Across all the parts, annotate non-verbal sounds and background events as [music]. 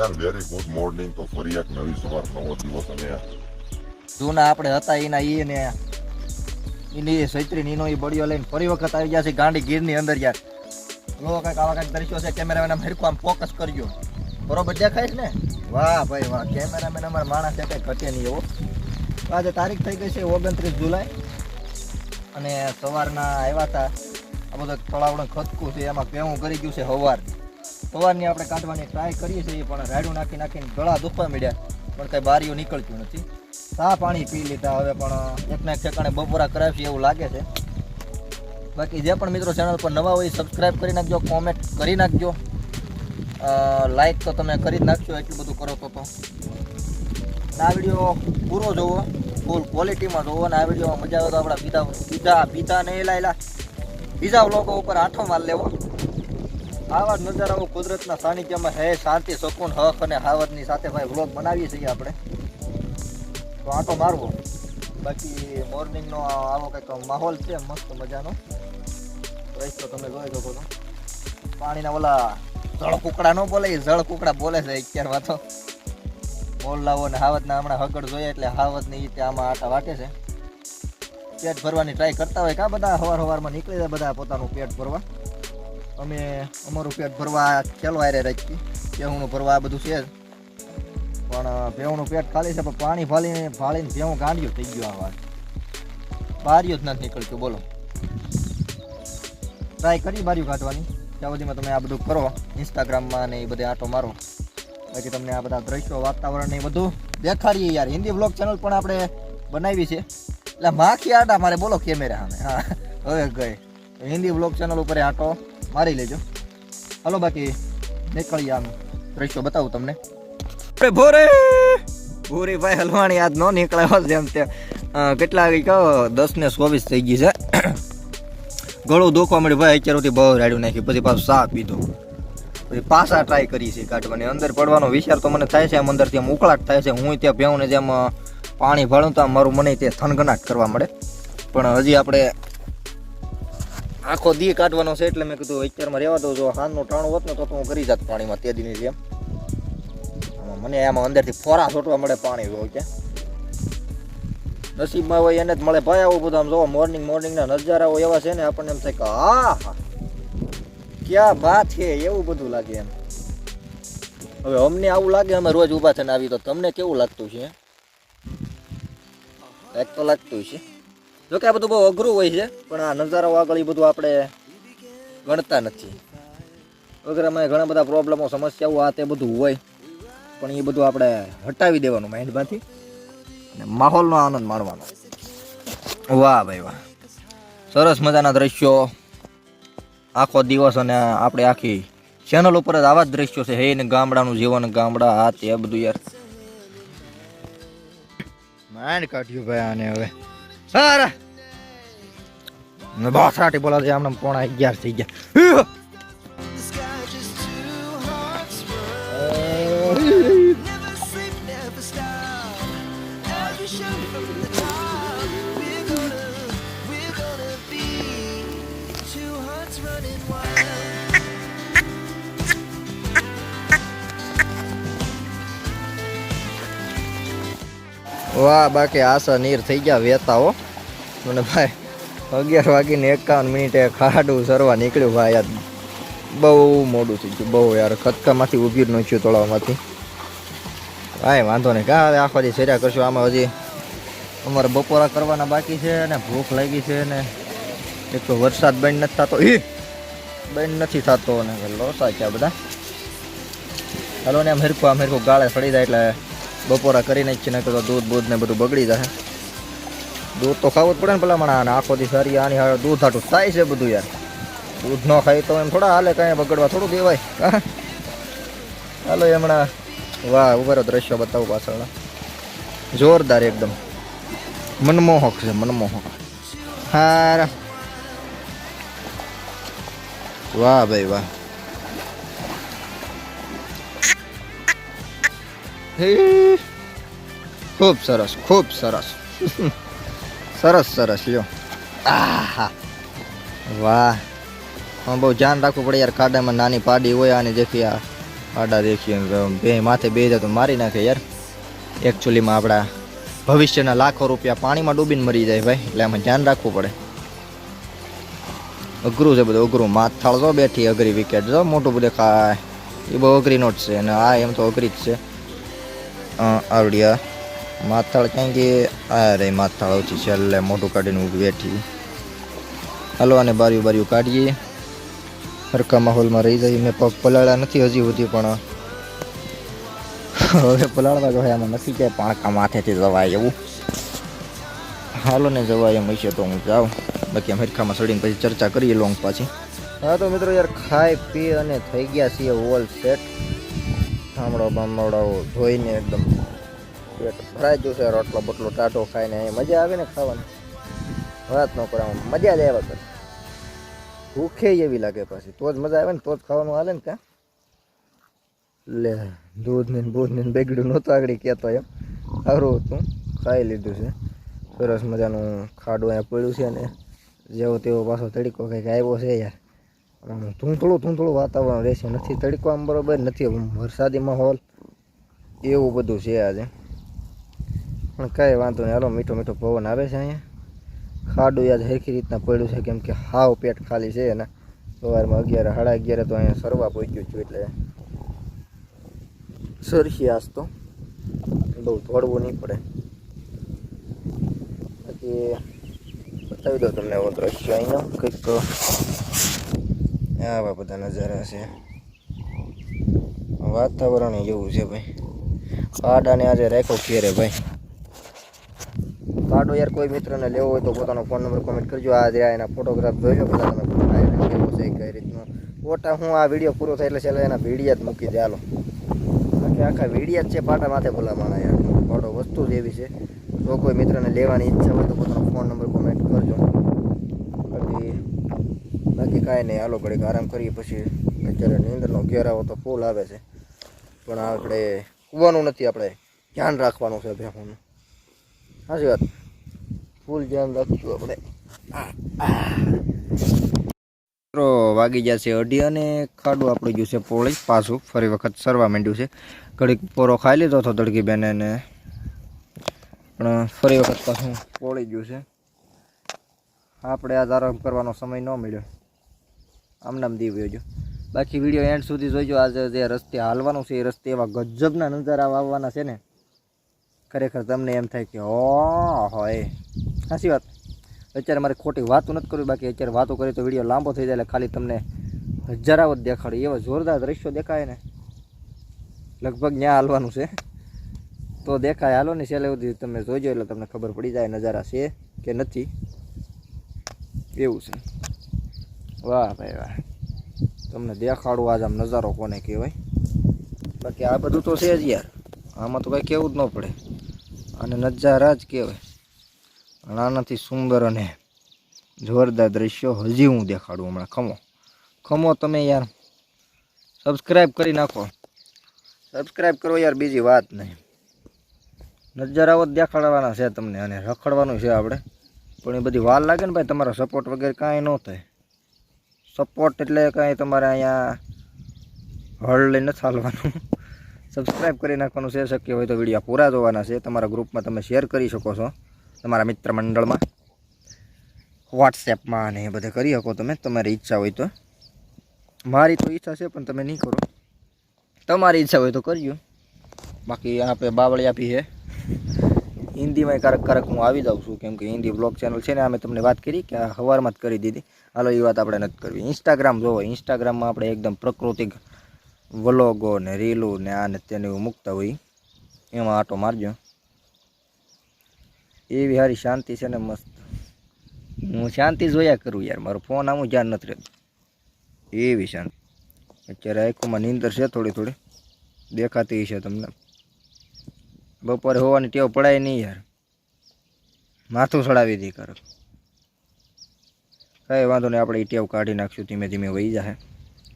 યાર very good morning તો ફરી એક નવી સવાર નવો દિવસ અને જૂના આપણે હતા એના ઈ ને એની સૈત્રી નીનો એ બળીઓ લઈને ફરી વખત આવી ગયા છે ગાંડી ગીરની અંદર યાર. લો કંઈક આવા કાંઈક દૃશ્યો છે, કેમેરામેન આમ હરખું આમ ફોકસ કરજો. બરોબર દેખાય ને? વાહ ભાઈ વાહ, કેમેરામેન અમારા માણસ છે કંઈ ઘટે નહીં એવો આજે તારીખ થઈ ગઈ છે ઓગણત્રીસ જુલાઈ. અને સવારના આવ્યા હતા. આ બધા તળાવનું ખતકું છે, એમાં કેવું કરી ગયું છે હવાર. સવારની આપણે કાઢવાની ટ્રાય કરીએ છીએ, પણ રાયડું નાખી નાખીને ગળા દુખવા મળ્યા પણ કંઈ બારીઓ નીકળતું નથી. સા પાણી પી લીધા હવે, પણ એકના એક ઠેકાણે બપોરા કરાવશે એવું લાગે છે. બાકી જે પણ મિત્રો ચેનલ પર નવા હોય સબસ્ક્રાઈબ કરી નાખજો કોમેન્ટ કરી નાખજો. લાઈક તો તમે કરી જ નાખજો એટલું બધું કરો તો તો. આ વીડિયો પૂરો જોવો ફૂલ ક્વોલિટીમાં જોવો, અને આ વિડીયોમાં મજા આવે તો આપણા પીધા પીધા પીધા ને એલા એલા બીજા લોકો ઉપર આઠો માલ લેવો. આવા નજારાઓ કુદરતના સાનિધ્યમાં હે શાંતિ, સુકૂન, હક અને હાવતની સાથે ભાઈ વ્લોગ બનાવીએ છીએ આપણે. તો આટો મારવો. બાકી મોર્નિંગનો આવો કંઈક માહોલ છે, મસ્ત મજાનો. રહીશ તમે જોઈ શકો છો. પાણીના ઓલા જળ કુકડા ન બોલે જળ કુકડા બોલે છે અત્યારમાં વાતો. મોલ્લાઓ અને હાવતના હમણાં હગડ જોઈએ એટલે હાવતની રીતે આમાં આટા વાટે છે. પેટ ભરવાની ટ્રાય કરતા હોય કા બધા હવાર હવારમાં નીકળી જાય બધા પોતાનું પેટ ભરવા. અમે અમારું પેટ ભરવા ખેલો આરે રાખી. ભેહુંનું ભરવા આ બધું છે પણ ભેહુંનું પેટ ખાલી છે, પણ પાણી ભાલીને ફાળીને ભેહું ગાંડિયું થઈ ગયું આ વાત બારીઓ જ નથી નીકળતું, બોલો. ટ્રાય કરી બારીઓ કાઢવાની. ત્યાં સુધીમાં તમે આ બધું કરો. ઇન્સ્ટાગ્રામમાં ને એ બધે આટો મારો. બાકી તમને આ બધા દ્રશ્યો, વાતાવરણ ને એ બધું દેખાડીએ યાર. હિન્દી બ્લોગ ચેનલ પણ આપણે બનાવી છે. એટલે માખી આટા મારે, બોલો કેમેરા હા, હવે ગઈ. હિન્દી બ્લોગ ચેનલ ઉપર આટો. મારી લેજો. હાલો બાકી નીકળીએ આમ દ્રશ્યો બતાવું તમને. ભોરે! ભૂરી ભાઈ હલવાણી આજ નો નીકળ્યો જેમ તે. કેટલા વાગે કહો દસ ને ચોવીસ થઈ ગઈ છે. ગળું દુખવા મળ્યું ભાઈ અત્યારથી બહુ રાડ્યું નાખી પછી પાછું સા પીધો. પછી પાછા ટ્રાય કરી છે કાઢવાની. અંદર પડવાનો વિચાર તો મને થાય છે, આમ અંદરથી આમ ઉકળાટ થાય છે. હું ત્યાં ભેવને જેમ પાણી ભાળું તો મારું મને તે થનગનાટ કરવા મળે. પણ હજી આપણે આખો દી કાઢવાનો છે એટલે મેં કીધું અત્યારમાં રહેવા દઉં. જો હાનનું ટાણું હોત ને તો હું કરી જાત પાણીમાં તે દીની જેમ મને આમાં અંદરથી ફોરા છોટવા મળે પાણી હોય કે. નસીબમાં હોય એને જ મળે. ભાઈ, આવું બધું આમ જોવો મોર્નિંગ મોર્નિંગના નજારાઓ એવા છે ને આપણને એમ થાય કે હા હા ક્યાં વાત છે? એવું બધું લાગે એમ. હવે અમને આવું લાગે, અમે રોજ ઊભા થઈને આવી તો તમને કેવું લાગતું છે? એક તો લાગતું છે. જો કે આ બધું બહુ અઘરું હોય છે, પણ આ નજારો આગળ એ બધું આપણે ગણતા નથી. વગેરેમાં ઘણા બધા પ્રોબ્લેમો, સમસ્યાઓ આ તે બધું હોય, પણ એ બધું આપણે હટાવી દેવાનું માઇન્ડમાંથી અને માહોલનો આનંદ માણવાનો. વાહ ભાઈ વાહ. સરસ મજાના દ્રશ્યો. આખો દિવસ અને આપણે આખી ચેનલ ઉપર જ આવા જ દ્રશ્યો છે. હે ને ગામડાનું જીવન, ગામડા, આ તે બધું યાર. માંડ કાઢ્યું ભાઈ આને હવે. સારા. બસ આટી બોલા છે આમને પોણા અગિયાર થઈ ગયા. વાહ, બાકી આશા નીર થઈ ગયા વેતાઓ મને ભાઈ, અગિયાર વાગીને એકાવન મિનિટે ખાડું સરવા નીકળ્યું ભાઈ યાર બહુ મોડું થઈ ગયું, બહુ યાર ખતકામાંથી ઊભી જ નખ્યું તળાવમાંથી ભાઈ વાંધો નહીં કાં હવે આખો દી સર્યા કરશું, આમાં હજી અમારે બપોરા કરવાના બાકી છે ને ભૂખ લાગી છે ને એક તો વરસાદ બંધ નથી થતો. એ બંધ નથી થતો ને લોસા છે બધા. હાલો ને આમ હેરખું આમ હેરખું ગાળે સડી જાય એટલે બપોરા કરી નાખીએ ને તો દૂધ બૂધ ને બધું બગડી જાય દૂધ તો ખાવું જ પડે ને પેલા અને આખો દી સારી આની હારે દૂધ હાટું થાય છે બધું યાર. દૂધ ન ખાય તો એમ થોડા હાલે, કાંઈ બગડવા થોડું દેવાય? હાલો હમણાં વાહ ઉભરો દ્રશ્ય બતાવું પાછળ જોરદાર એકદમ. મનમોહક છે, મનમોહક. હારા. વાહ ભાઈ, વાહ. [laughs] ખૂબ સરસ ખૂબ સરસ. [laughs] સરસ સરસ, લ્યો. આહા. વાહ. હા બહુ ધ્યાન રાખવું પડે યાર, ખાડામાં નાની પાડી હોય આને દેખી આ પાડા દેખીએ બે માથે બે તો મારી નાખે યાર. એકચ્યુઅલીમાં આપણા ભવિષ્યના લાખો રૂપિયા પાણીમાં ડૂબીને મરી જાય ભાઈ, એટલે આમાં ધ્યાન રાખવું પડે. અઘરું છે બધું, અઘરું. માથાળ જો બેઠી અઘરી વિકેટ જો મોટું બધું ખાય. એ બહુ અઘરી નોટ છે, અને આ એમ તો અઘરી જ છે. આવડિયા. માથાળ ક્યાં કે આ રે માથાળ ઓછી છેલ્લે મોટું કાઢીને ઊભી બેઠી. હાલો અને બારીઓ બારીઓ કાઢીએ. હરકા માહોલમાં રહી જઈએ. મેં પગ પલાળ્યા નથી હજી સુધી, પણ હવે પલાળવા જો આમાં નથી કે પાણકા માથેથી જવાય એવું. હાલો, ને જવાય એમ હશે તો હું જાઉં. બાકી આમ હરખામાં સડીને પછી ચર્ચા કરીએ લોંગ પાછી. હા, તો મિત્રો યાર, ખાઈ પી અને થઈ ગયા છીએ ઓલ સેટ થાંભળો બામડાઓ ધોઈને એકદમ પેટ ભરાઈ ગયું છે, રોટલો બટલો ટાટો ખાઈને અહીં મજા આવે ને ખાવાની. વાત ન કરે આમ, મજા જ આવ્યા કરે ભૂખે એવી લાગે પાછી. તો જ મજા આવે ને, તો જ ખાવાનું હાલે ને કા? લે દૂધ ને બૂધ ને બેગડું નહોતું આગળ કહેતો એમ. સારું હતું, ખાઈ લીધું છે. સરસ મજાનું ખાડું અહીંયા પડ્યું છે ને જેવો તેવો પાછો તડીકો કંઈક આવ્યો છે યાર. ધૂંધળું ધૂંધળું વાતાવરણ રહેશે. નથી તડકો આમ બરાબર, નથી વરસાદી માહોલ. એવું બધું છે આજે. પણ કાંઈ વાંધો નહીં. હાલો, મીઠો મીઠો પવન આવે છે અહીંયા. ખાડું યાદ સરખી રીતના પડ્યું છે, કેમ કે હાવ પેટ ખાલી છે એના સવારમાં અગિયાર, સાડા અગિયારે તો અહીંયા સરવા પહોંચ્યું છું એટલે સરખી આજ તો. બહુ દોડવું નહીં પડે. બાકી બતાવી દો તમને એવો દ્રશ્ય અહીંયા કંઈક આવા બધા નજારા છે. વાતાવરણ એવું છે ભાઈ. પાડાને આજે રાખો ઘેરે ભાઈ. પાડો યાર કોઈ મિત્રને લેવો હોય તો પોતાનો ફોન નંબર કોમેન્ટ કરજો. આ એના ફોટોગ્રાફ જોઈ લો બધા તમે. કેવો છે, કઈ રીતનો. ફોટા હું આ વીડિયો પૂરો થાય એટલે છેલ્લે એના વિડીયા જ મૂકી દે. હાલો. બાકી આખા વિડીયા જ છે પાટા માથે ભલા યાર. પાડો વસ્તુ જ એવી છે. જો કોઈ મિત્રને લેવાની ઈચ્છા હોય તો પોતાનો ફોન નંબર કોમેન્ટ કરજો. બાકી બાકી કાંઈ નહીં. હાલો, ઘડીક આરામ કરીએ પછી. અત્યારે નીંદરનો ઘેરાવો તો ફૂલ આવે છે. પણ આપણે કૂવાનું નથી, આપણે ધ્યાન રાખવાનું છે ભેહોનું. સાચી વાત. ફૂલ ધ્યાન રાખશું આપણે. મિત્રો, વાગી જશે અઢી અને ખાડું આપણું ગયું છે પોળી પાછું. ફરી વખત સરવા માંડ્યું છે. ઘડીક પોરો ખાઈ લીધો હતો તડકી બેને ને પણ ફરી વખત પાછું પોળી ગયું છે. આપણે આજ આરામ કરવાનો સમય ન મળ્યો. આમનામ દી વયો બાકી વીડિયો એન્ડ સુધી જોઈજો આજે જે રસ્તે હાલવાનું છે એ રસ્તે એવા ગજબના નજારા આવવાના છે ને. ખરેખર તમને એમ થાય કે ઓ હોય સાચી વાત. અત્યારે મારે ખોટી વાતો નથી કરવી. બાકી અત્યારે વાતો કરી તો વીડિયો લાંબો થઈ જાય એટલે ખાલી તમને હજારાઓ જ દેખાડે. એવા જોરદાર દ્રશ્યો દેખાય ને. લગભગ ત્યાં હાલવાનું છે. તો દેખાય હાલો ને છેલ્લે સુધી તમે જોઈજો એટલે તમને ખબર પડી જાય નજારા છે કે નથી. એવું છે. વાહ ભાઈ વાહ. તમને દેખાડું આજ આમ નજારો કોને કહેવાય. બાકી આ બધું તો છે જ યાર. આમાં તો કંઈ કહેવું જ ન પડે. અને નજારા જ કહેવાય. અને આનાથી સુંદર અને જોરદાર દ્રશ્યો હજી હું દેખાડું હમણાં. ખમો. ખમો તમે યાર. સબસ્ક્રાઈબ કરી નાખો. સબસ્ક્રાઈબ કરો યાર, બીજી વાત નહીં. નજારાઓ જ દેખાડવાના છે તમને અને રખડવાનું છે આપણે. પણ એ બધી વાર લાગે ને ભાઈ, તમારો સપોર્ટ વગેરે કાંઈ ન થાય. સપોર્ટ એટલે કાંઈ તમારે અહીંયા હળ લઈને નથી હાલવાનું સબસ્ક્રાઈબ કરી નાખવાનું છે, શક્ય હોય તો વીડિયો પૂરા જોવાના છે. તમારા ગ્રુપમાં તમે શેર કરી શકો છો. તમારા મિત્ર મંડળમાં વોટ્સએપમાં અને એ બધે કરી શકો તમે, તમારી ઈચ્છા હોય તો. મારી તો ઈચ્છા છે, પણ તમે નહીં કરો. તમારી ઈચ્છા હોય તો કરજો. બાકી આપણે બાવળી આપી છે. હિન્દીમાં ક્યારેક ક્યારેક હું આવી જાઉં છું, કેમ કે હિન્દી બ્લોગ ચેનલ છે ને અમે તમને વાત કરી કે આ સવારમાં જ કરી દીધી. હાલો એ વાત આપણે નથી કરવી. ઇન્સ્ટાગ્રામ જોવો. ઇન્સ્ટાગ્રામમાં આપણે એકદમ પ્રાકૃતિક વ્લોગો ને રીલો ને આ ને તેને એવું મૂકતા હોય. એમાં આટો મારજો. એવી સારી શાંતિ છે ને મસ્ત. હું શાંતિ જોયા કરું યાર. મારો ફોન આમ ધ્યાન નથી રહેતું એવી શાંતિ. અત્યારે આંખોમાં નીંદર છે થોડી થોડી. દેખાતી છે તમને. બપોરે હોવાની ટેવ પડાય નહીં યાર. માથું ચડાવી દી કરો. કાંઈ વાંધો નહીં, આપણે ટેવ કાઢી નાખશું, ધીમે ધીમે વહી જાય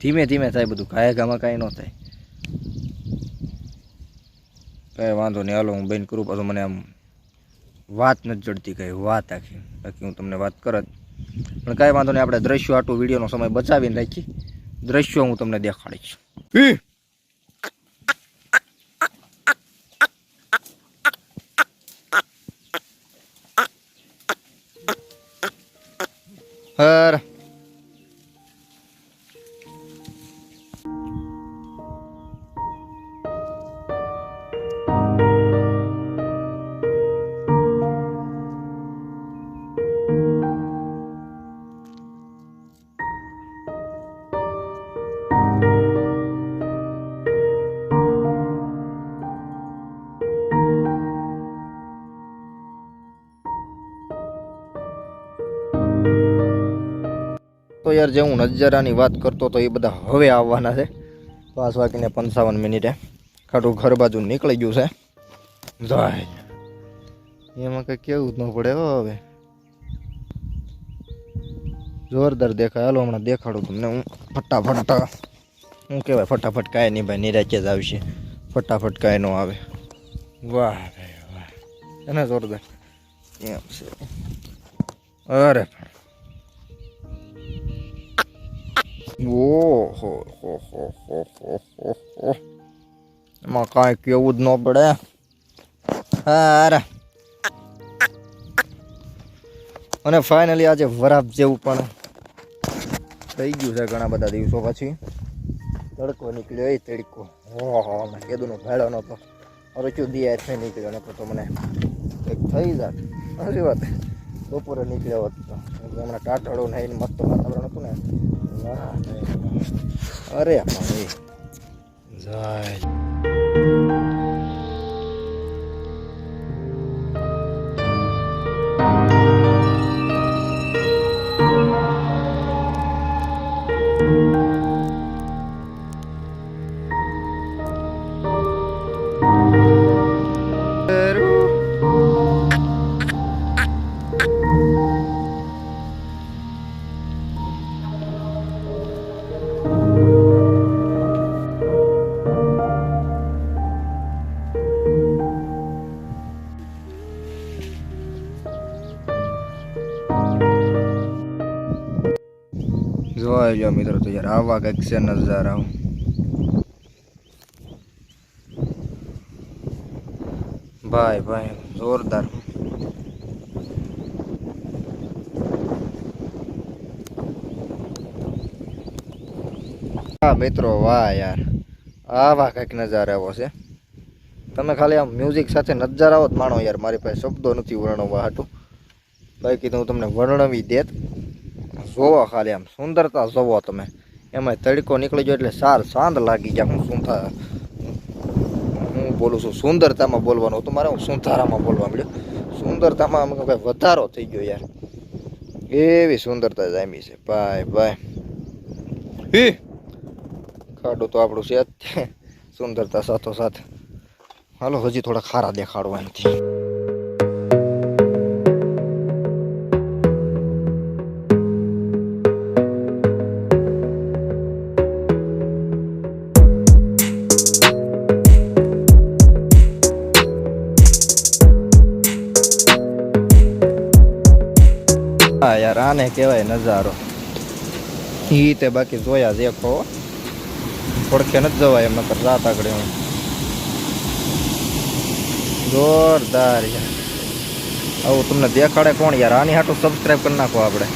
ધીમે ધીમે થાય બધું કાંઈ ગામાં કાંઈ ન થાય. કાંઈ વાંધો નહીં, હાલો હું બેન કરું, પાછું મને આમ વાત નથી જડતી કઈ, વાત આખી. બાકી હું તમને વાત કરત પણ કાંઈ વાંધો નહીં, આપણે દ્રશ્યો આટલું વિડીયોનો સમય બચાવીને રાખી દ્રશ્યો હું તમને દેખાડીશ. ઈ! તો યાર, જે હું નજારાની વાત કરતો તો એ બધા હવે આવવાના છે. પાંચ વાગીને પંચાવન મિનિટે ખાટું ઘર બાજુ નીકળી ગયું છે. જાય એમાં કંઈ કેવું જ ન પડે હવે. જોરદાર દેખાય. હાલો, હમણાં દેખાડું તમને હું. ફટાફટ. શું કહેવાય ફટાફટ કાંઈ નહીં ભાઈ નિરાચે જ આવશે. ફટાફટ કાંઈ ન આવે. વાહ ભાઈ, વાહ. એને જોરદાર. એમ છે. અરે ઓહો, હો હો હો હો હો હો એમાં કાંઈ કેવું જ ન પડે. હારે. અને ફાઇનલી આજે વરાપ જેવું પણ થઈ ગયું છે ઘણા બધા દિવસો પછી. તડકો નીકળ્યો, એ તડકો. ઓહો મેં કીધું નો ભેળો નહોતો. અરે શું દિયા થઈ નીકળ્યો નતો તો મને કંઈક થઈ જાત. સાચી વાત. બપોરે નીકળ્યો હતો હમણાં ટાટાડો ને એને મસ્ત વાતાવરણ હતું ને. અરે ભાઈ જાય. જોઈ લો મિત્રો તો યાર આવા કંઈક છે નજારા ભાઈ ભાઈ, જોરદાર. હા, મિત્રો, વાહ યાર. આવા કંઈક એવો છે. તમે ખાલી આમ મ્યુઝિક સાથે નજારાઓ જ માણો યાર. મારી પાસે શબ્દો નથી વર્ણવવા હતું બાકી તો હું તમને વર્ણવી દેત. જોવો ખાલી આમ સુંદરતા જોવો તમે. એમાં તડકો નીકળી ગયો એટલે સાર સાંદ લાગી જાય હું સુંથા હું બોલું છું સુંદરતામાં બોલવાનું હતું. મારે હું સુંથારામાં બોલવા માંડ્યું સુંદરતામાં આમ કંઈ વધારો થઈ ગયો યાર. એવી સુંદરતા જામી છે. ભાઈ ભાઈ. ખાડું તો આપણું છે સુંદરતા સાથો સાથ હાલો હજી થોડા ખારા દેખાડવા એમથી હા યાર, આને કહેવાય નજારો. ઈ તે બાકી જોયા દેખો પડખે નથી જવાય એમ, નકર રાત આગળ હું જોરદાર યાર. આવું તમને દેખાડે કોણ યાર? આની હાટું સબસ્ક્રાઈબ કરી નાખો આપણે